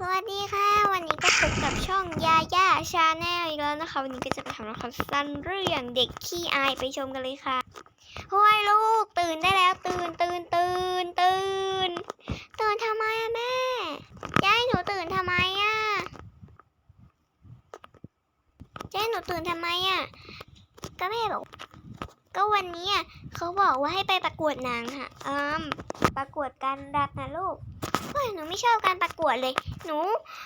สวัสดีค่ะ วันนี้ก็พบกับช่องยาย่าชาแนลอีกแล้วนะคะ วันนี้ก็จะไปทำละครสั้นเรื่องเด็กขี้อายไปชมกันเลยค่ะโอ้ยลูกตื่นได้แล้วตื่นตื่นตื่นตื่นตื่นทำไมอะแม่ยายหนูตื่นทำไมอะยายหนูตื่นทำไมอะก็แม่บอก ก็วันนี้อะเขาบอกว่าให้ไปประกวดนางค่ะอืมประกวดการรับนะลูก เฮ้ยหนูไม่ชอบการประกวดเลย หนู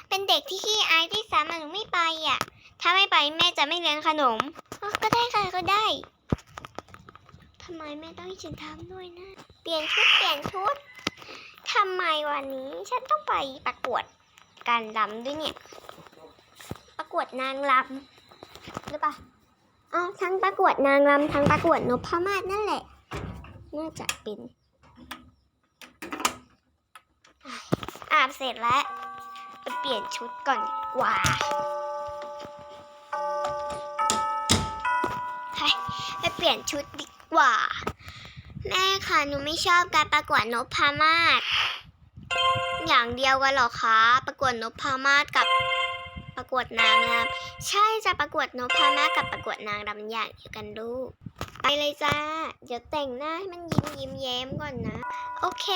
เป็นเด็กที่ขี้อายที่สามอะหนูไม่ไปอะ ถ้าไม่ไปแม่จะไม่เลี้ยงขนม ก็ได้ค่ะก็ได้ทำไมแม่ต้องให้ฉันทำด้วยนะ เปลี่ยนชุดเปลี่ยนชุดทำไมวันนี้ฉันต้องไปประกวดการรำด้วยเนี่ย ประกวดนางรำหรือเปล่าอ๋อทั้งประกวดนางรำทั้งประกวดนพมาศนั่นแหละ น่าจะเป็นาบเสร็จแล้วไปเปลี่ยนชุดก่อนดีกว่าไปไปเปลี่ยนชุดดีกว่า แม่ค่ะหนูไม่ชอบการประกวดนพมาศอย่างเดียวกันหรอคะ ประกวดนพมาศกับประกวดนางรำใช่จะประกวดนพมาศกับประกวดนางรำอย่างเดียวกันลูกไปเลยจ้า เดี๋ยวแต่งหน้าให้มันยิ้มยิ้มแย้มก่อนนะ โอเค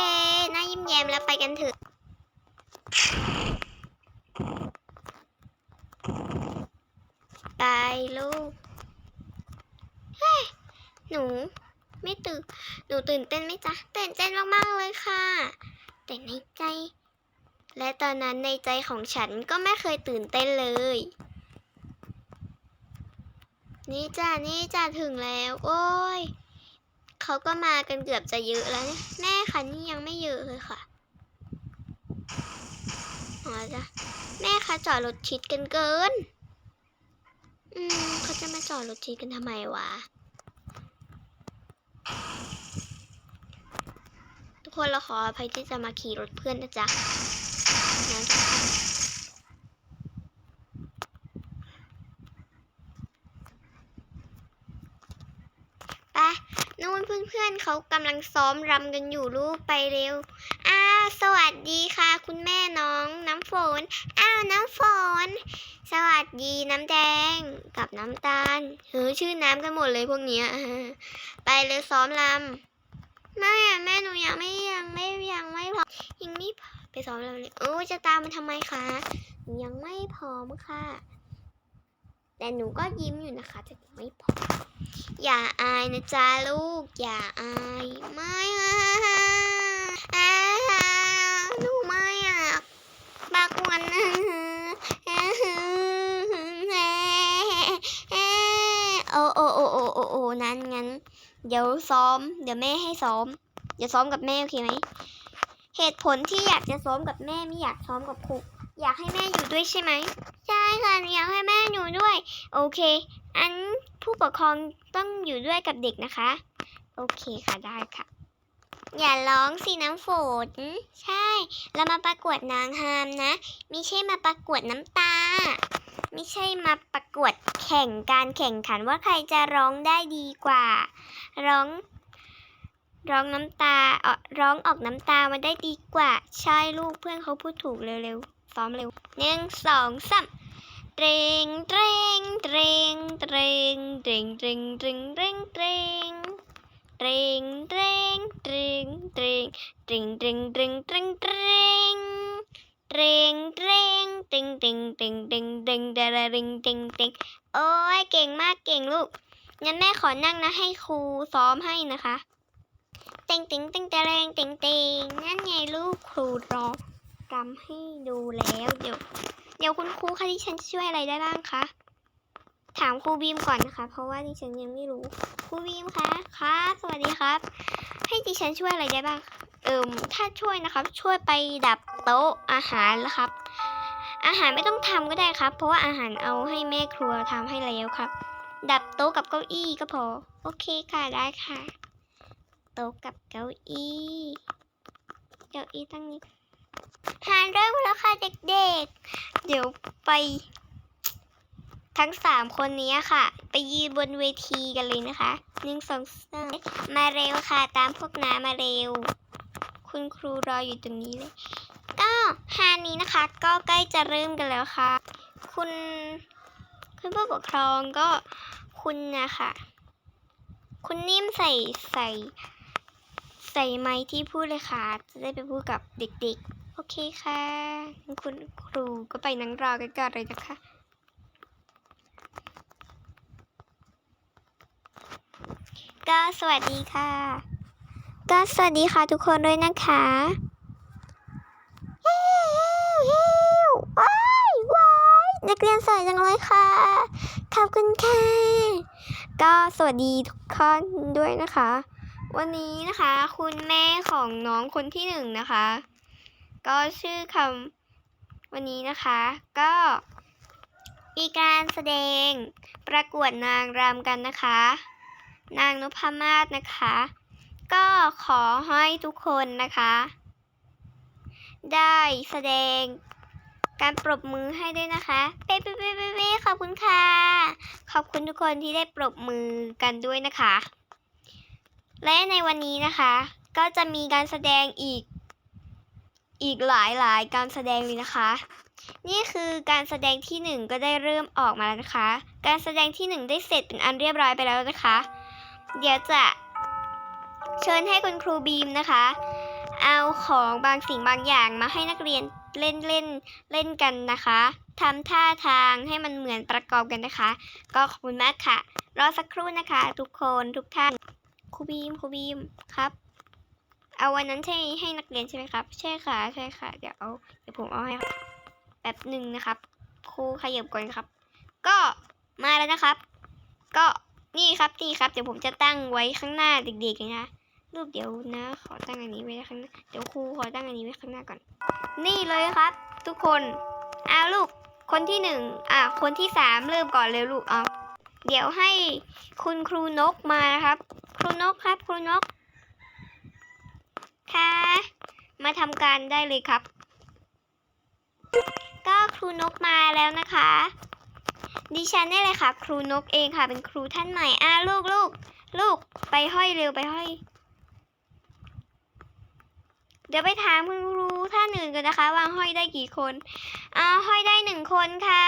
หน้ายิ้มแย้มแล้วไปกันเถอะ ตายลูก เฮ้หนู ไม่ตื่น หนูตื่นเต้นไหมจ๊ะ ตื่นเต้นมากๆเลยค่ะ แต่ในใจ และตอนนั้นในใจของฉันก็ไม่เคยตื่นเต้นเลย นี่จ้านี่จ้าถึงแล้ว โอ้ย เขาก็มากันเกือบจะเยอะแล้วแม่ค่ะนี่ยังไม่เยอะเลยค่ะ อ๋อจ้ะแม่คะจอดรถชิดกันเกิน อืมเขาจะมาจอดรถชิดกันทำไมวะ ทุกคนเราขออภัยที่จะมาขี่รถเพื่อนนะจ๊ะนะทุกคนไปนู่นเพื่อนๆเขากำลังซ้อมรำกันอยู่ลูกไปเร็ว อ้า สวัสดีค่ะ คุณแม่น้องน้ำฝน อ้าวน้ำฝน สวัสดีน้ำแดงกับน้ำตาลเฮ้ยชื่อน้ำกันหมดเลยพวกเนี้ยไปเลยซ้อมรำไม่แม่หนูยังไม่ยังไม่ยังไม่พร้อมยังไม่พร้อมไปซ้อมรำเลยโอ้จะตามมันทำไมคะยังไม่พร้อมค่ะ แต่หนูก็ยิ้มอยู่นะคะแต่ไม่พร้อมอย่าอายนะจ๊ะลูก อย่าอายไม่อะอ่าหนูไม่อยากันโอ้โอ้โอ้โอ้โอ้โอ้นั้นงั้น เดี๋ยวซ้อม เดี๋ยวแม่ให้ซ้อม เดี๋ยวซ้อมกับแม่โอเคไหม เหตุผลที่อยากจะซ้อมกับแม่ไม่อยากซ้อมกับครูอยากให้แม่อยู่ด้วยใช่ไหม ใช่ค่ะอยากให้แม่อยู่ด้วย โอเค อันผู้ปกครองต้องอยู่ด้วยกับเด็กนะคะ โอเคค่ะได้ค่ะ อย่าร้องสิน้ำฝน ใช่ เรามาประกวดนางฮามนะ ไม่ใช่มาประกวดน้ำตา ไม่ใช่มาประกวดแข่งการแข่งขันว่าใครจะร้องได้ดีกว่า ร้อง ร้องน้ำตาเออร้องออกน้ำตามาได้ดีกว่า ใช่ลูกเพื่อนเขาพูดถูกเร็วๆ ซ้อมเร็วหนึ่งสองสามเตรงเตรงเตรงเตรงเตรงเตรงเตรงเตรงเตริงตริงตริงตริงตริงตริงตริงตริงตริงตริงตริงตรงตรงตรงตรงตรงเตรงตรงเตรงตรงตรงโอ้ยเก่งมากเก่งลูกงั้นแม่ขอนั่งนะให้ครูซ้อมให้นะคะต็งต็งต็งเตงต็งต็งนั่นไงลูกครูร้องรำให้ดูแล้ว เดี๋ยว เดี๋ยวคุณครูคะดิฉันช่วยอะไรได้บ้างคะ ถามครูบีมก่อนนะคะ เพราะว่าดิฉันยังไม่รู้ครูบีมคะคะสวัสดีครับ ให้ดิฉันช่วยอะไรได้บ้าง เอิมถ้าช่วยนะครับ ช่วยไปดับโต๊ะอาหารแล้วครับ อาหารไม่ต้องทำก็ได้ครับ เพราะว่าอาหารเอาให้แม่ครัวทำให้แล้วครับ ดับโต๊ะกับเก้าอี้ก็พอ โอเคค่ะได้ค่ะ โต๊ะกับเก้าอี้เก้าอี้ตั้งนี้หารเริ่มแล้วค่ะเด็กๆ เดี๋ยวไป ทั้งสามคนนี้ค่ะ ไปยืนบนเวทีกันเลยนะคะหนึ่งสองสามมาเร็วค่ะ ตามพวกน้ามาเร็ว คุณครูรออยู่ตรงนี้เลยก็ก็ฮานี้นะคะ ก็ใกล้จะเริ่มกันแล้วค่ะ คุณคุณผู้ปกครองก็คุณนะคะคุณนิ่มใส่ใส่ ใส่ไม้ที่พูดเลยค่ะ จะได้ไปพูดกับเด็กๆ โอเคค่ะ คุณครูก็ไปนั่งรอกันก่อนเลยนะคะ ก็สวัสดีค่ะ ก็สวัสดีค่ะทุกคนด้วยนะคะเฮ้เฮ้ว้ายว้ายนักเรียนสวยจังเลยค่ะ ขอบคุณค่ะ ก็สวัสดีทุกคนด้วยนะคะ วันนี้นะคะ คุณแม่ของน้องคนที่หนึ่งนะคะ ก็ชื่อคำวันนี้นะคะ ก็มีการแสดงประกวดนางรำกันนะคะ นางนพมาศนะคะ ก็ขอให้ทุกคนนะคะ ได้แสดงการปรบมือให้ด้วยนะคะเป๊ะเป๊ะเป๊ะเป๊ะขอบคุณค่ะ ขอบคุณทุกคนที่ได้ปรบมือกันด้วยนะคะ และในวันนี้นะคะ ก็จะมีการแสดงอีก อีกหลายหลายการแสดงเลยนะคะ นี่คือการแสดงที่หนึ่งก็ได้เริ่มออกมาแล้วนะคะ การแสดงที่หนึ่งได้เสร็จเป็นอันเรียบร้อยไปแล้วนะคะ เดี๋ยวจะเชิญให้คุณครูบีมนะคะ เอาของบางสิ่งบางอย่างมาให้นักเรียนเล่นเล่นเล่นกันนะคะทำท่าทางให้มันเหมือนประกอบกันนะคะ ก็ขอบคุณมากค่ะ รอสักครู่นะคะ ทุกคนทุกท่านครูบีมครูบีมครับ เอาวันนั้นใช่ให้นักเรียนใช่ไหมครับ ใช่ค่ะใช่ค่ะ เดี๋ยวเอาเดี๋ยวผมเอาให้ครับแป๊บหนึ่งนะครับ ครูขยับก่อนครับ ก็มาแล้วนะครับ ก็ นี่ครับนี่ครับ เดี๋ยวผมจะตั้งไว้ข้างหน้าเด็กๆนะรูปเดี๋ยวนะ ขอตั้งอันนี้ไว้ข้างหน้าเดี๋ยวครูขอตั้งอันนี้ไว้ข้างหน้าก่อน นี่เลยครับ ทุกคนเอาลูกคนที่หนึ่งอะคนที่สามเริ่มก่อนเลยลูกเอาเดี๋ยวให้คุณครูนกมานะครับ ครูนกครับ ครูนกค่ะมาทำการได้เลยครับ ก็ครูนกมาแล้วนะคะ ฉันนี่เลยค่ะ ครูนกเองค่ะ เป็นครูท่านใหม่อะลูกลูกลูกไปห้อยเร็วไปห้อย เดี๋ยวไปถามคุณครูท่านอื่นกันนะคะ ว่าห้อยได้กี่คนอ่าห้อยได้หนึ่งคนค่ะ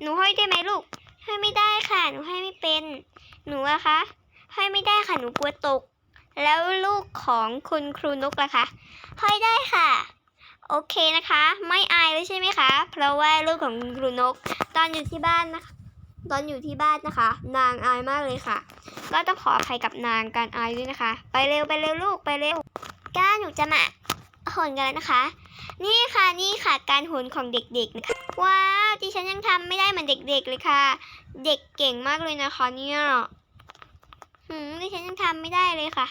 หนูห้อยได้ไหมลูกห้อยไม่ได้ค่ะ หนูห้อยไม่เป็น หนูอะคะห้อยไม่ได้ค่ะหนูกลัวตก แล้วลูกของคุณครูนกล่ะคะห้อยได้ค่ะ โอเคนะคะ ไม่อายเลยใช่ไหมคะ เพราะว่าลูกของครูนก ตอนอยู่ที่บ้านนะคะ ตอนอยู่ที่บ้านนะคะ นางอายมากเลยค่ะ ก็ต้องขออภัยกับนางการอายด้วยนะคะ ไปเร็วไปเร็วลูกไปเร็วก้าหนูจะมาโหนกันแล้วนะคะ นี่ค่ะนี่ค่ะการโหนของเด็กๆนะคะว้าวดิฉันยังทำไม่ได้เหมือนเด็กๆเลยค่ะ เด็กเก่งมากเลยนะคะเนี่ยหืมดิฉันยังทำไม่ได้เลยค่ะ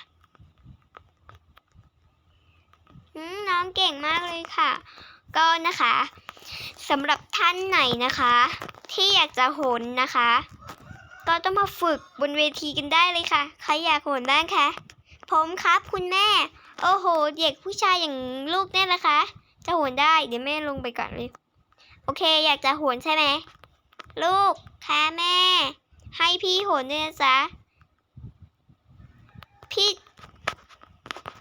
หืม น้องเก่งมากเลยค่ะ ก็นะคะสำหรับท่านไหนนะคะ ที่อยากจะโหนนะคะ ก็ต้องมาฝึกบนเวทีกันได้เลยค่ะ ใครอยากโหนบ้างคะผมครับคุณแม่ โอ้โห เด็กผู้ชายอย่างลูกเนี่ยนะคะ จะโหนได้เดี๋ยวแม่ลงไปก่อนเลย โอเค อยากจะโหนใช่ไหมลูกค่ะแม่ ให้พี่โหนด้วยนะจ๊ะพี่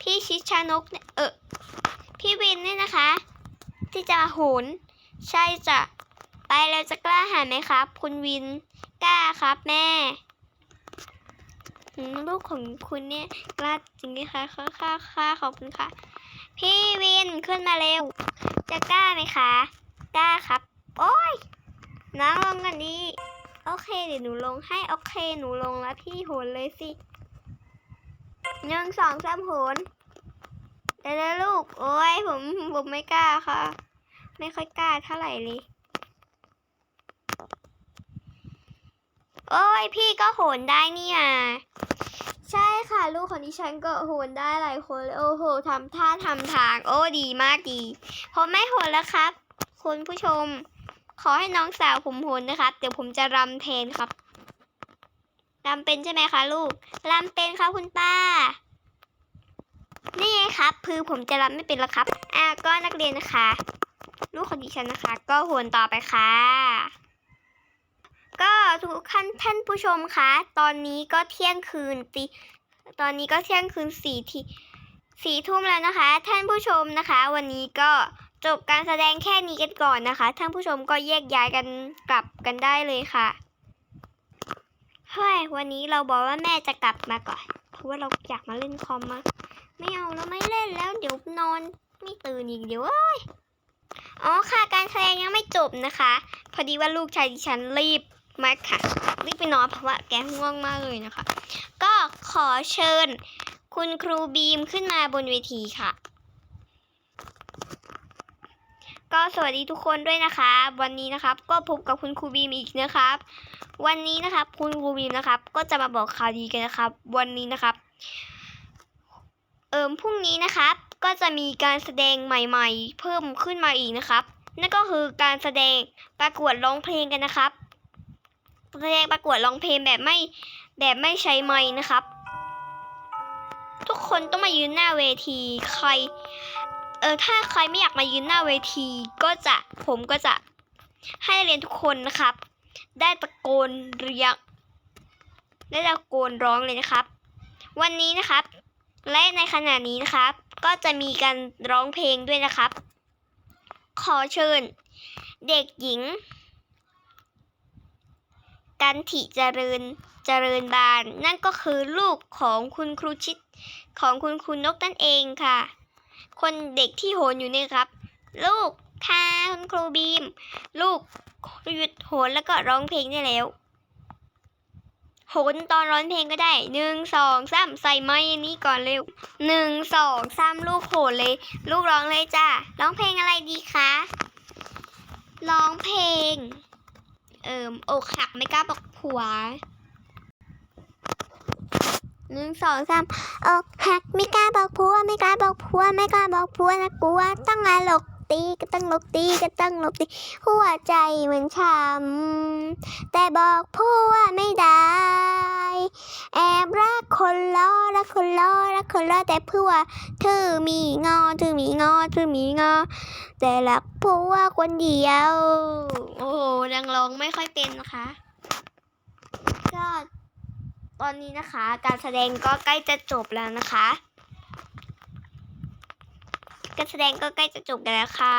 พี่ชิชานกเนี่ยเออ พี่วินเนี่ยนะคะ ที่จะโหนใช่จะไปแล้วจะกล้าหาไหมครับ คุณวินกล้าครับแม่ลูกของคุณเนี่ยกล้าจริงไหมคะค่ะค่ะค่ะขอบคุณค่ะ พี่วินขึ้นมาเร็ว จะกล้าไหมคะกล้าครับ โอ้ยน้องลงกันดีโอเคเดี๋ยวหนูลงให้โอเคหนูลงแล้วพี่โหนเลยสิหนึ่งสองสามโหน เดี๋ยวลูก โอ้ยผมผมไม่กล้าค่ะ ไม่ค่อยกล้าเท่าไหร่เลย โอ้ยพี่ก็โหนได้นี่อะใช่ค่ะ ลูกของดิฉันก็โหนได้หลายคนโอ้โหทำท่าทำทาง โอ้ดีมากดีผมไม่โหนแล้วครับ คุณผู้ชม ขอให้น้องสาวผมโหนนะครับ เดี๋ยวผมจะรำแทนครับรำเป็นใช่ไหมคะ ลูกรำเป็นครับคุณป้า นี่ไงครับคือผมจะรำไม่เป็นแล้วครับ อะก็นักเรียนนะคะ ลูกของดิฉันนะคะ ก็โหนต่อไปค่ะ ก็ทุกท่านท่านผู้ชมคะ ตอนนี้ก็เที่ยงคืนตีตอนนี้ก็เที่ยงคืนสี่ทีสี่ทุ่มแล้วนะคะ ท่านผู้ชมนะคะ วันนี้ก็จบการแสดงแค่นี้กันก่อนนะคะ ท่านผู้ชมก็แยกย้ายกันกลับกันได้เลยค่ะเฮ้ยวันนี้เราบอกว่าแม่จะกลับมาก่อน เพราะว่าเราอยากมาเล่นคอมมาก ไม่เอาเราไม่เล่นแล้วเดี๋ยวนอนไม่ตื่นอีกเดี๋ยวเอ้ยอ๋อค่ะการแสดงยังไม่จบนะคะ พอดีว่าลูกชายดิฉันรีบมากค่ะรีบไปนอนเพราะว่าแกง่วงมากเลยนะคะ ก็ขอเชิญคุณครูบีมขึ้นมาบนเวทีค่ะ ก็สวัสดีทุกคนด้วยนะคะวันนี้นะครับก็พบกับคุณครูบีมอีกนะครับ วันนี้นะครับคุณครูบีมนะครับ ก็จะมาบอกข่าวดีกันนะครับ วันนี้นะครับ เอิมพรุ่งนี้นะครับ ก็จะมีการแสดงใหม่ๆ เพิ่มขึ้นมาอีกนะครับ นั่นก็คือการแสดงประกวดร้องเพลงกันนะครับ แสดงประกวดร้องเพลงแบบไม่แบบไม่ใช้ไม้นะครับ ทุกคนต้องมายืนหน้าเวทีใครเออถ้าใครไม่อยากมายืนหน้าเวทีก็จะผมก็จะให้เรียนทุกคนนะครับ ได้ตะโกนเรียกได้ตะโกนร้องเลยนะครับ วันนี้นะครับ และในขณะนี้นะครับ ก็จะมีการร้องเพลงด้วยนะครับ ขอเชิญ เด็กหญิง กันถิเจริญเจริญบาน นั่นก็คือลูกของคุณครูชิดของคุณครูนกนั่นเองค่ะ คนเด็กที่โหนอยู่เนี่ยครับ ลูกค่ะคุณครูบีม ลูกหยุดโหนแล้วก็ร้องเพลงได้แล้ว โหนตอนร้องเพลงก็ได้หนึ่งสองสามใส่ไม้นี้ก่อนเร็วหนึ่งสองสามลูกโหนเลย ลูกร้องเลยจ้าร้องเพลงอะไรดีคะร้องเพลง เอ่มอกหักไม่กล้าบอกผัวหนึ่งสองสามอกหักไม่กล้าบอกผัวไม่กล้าบอกผัวไม่กล้าบอกผัวนะกลัวต้องมาหลก ตีก็ต้องลกตีก็ต้องลกตีหัวใจมือนช้ำแต่บอกผัวไม่ได้ แอบรักคนล้อรักคนล้อรักคนล้อแต่ผัวเธอมีงอเธอมีงอเธอมีงอ แต่รักผัวคนเดียว โอ้โหยังร้องไม่ค่อยเป็นนะคะ ก็ตอนนี้นะคะ การแสดงก็ใกล้จะจบแล้วนะคะ การแสดงก็ใกล้จะจบกันแล้วค่ะ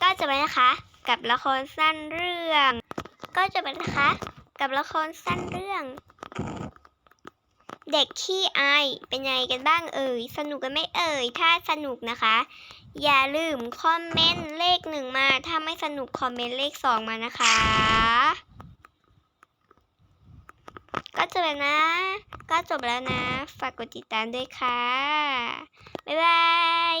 ก็จะไปนะคะ กับละครสั้นเรื่อง ก็จะไปนะคะ กับละครสั้นเรื่อง เด็กขี้อายเป็นยังไงกันบ้างเอ่ยสนุกกันไหม่เอ่ยถ้าสนุกนะคะ อย่าลืมคอมเมนต์เลขหนึ่งมา ถ้าไม่สนุกคอมเมนต์เลขสองมานะคะ ก็จบแล้วนะก็จบแล้วนะ ฝากกดติดตามด้วยค่ะ บ๊ายบาย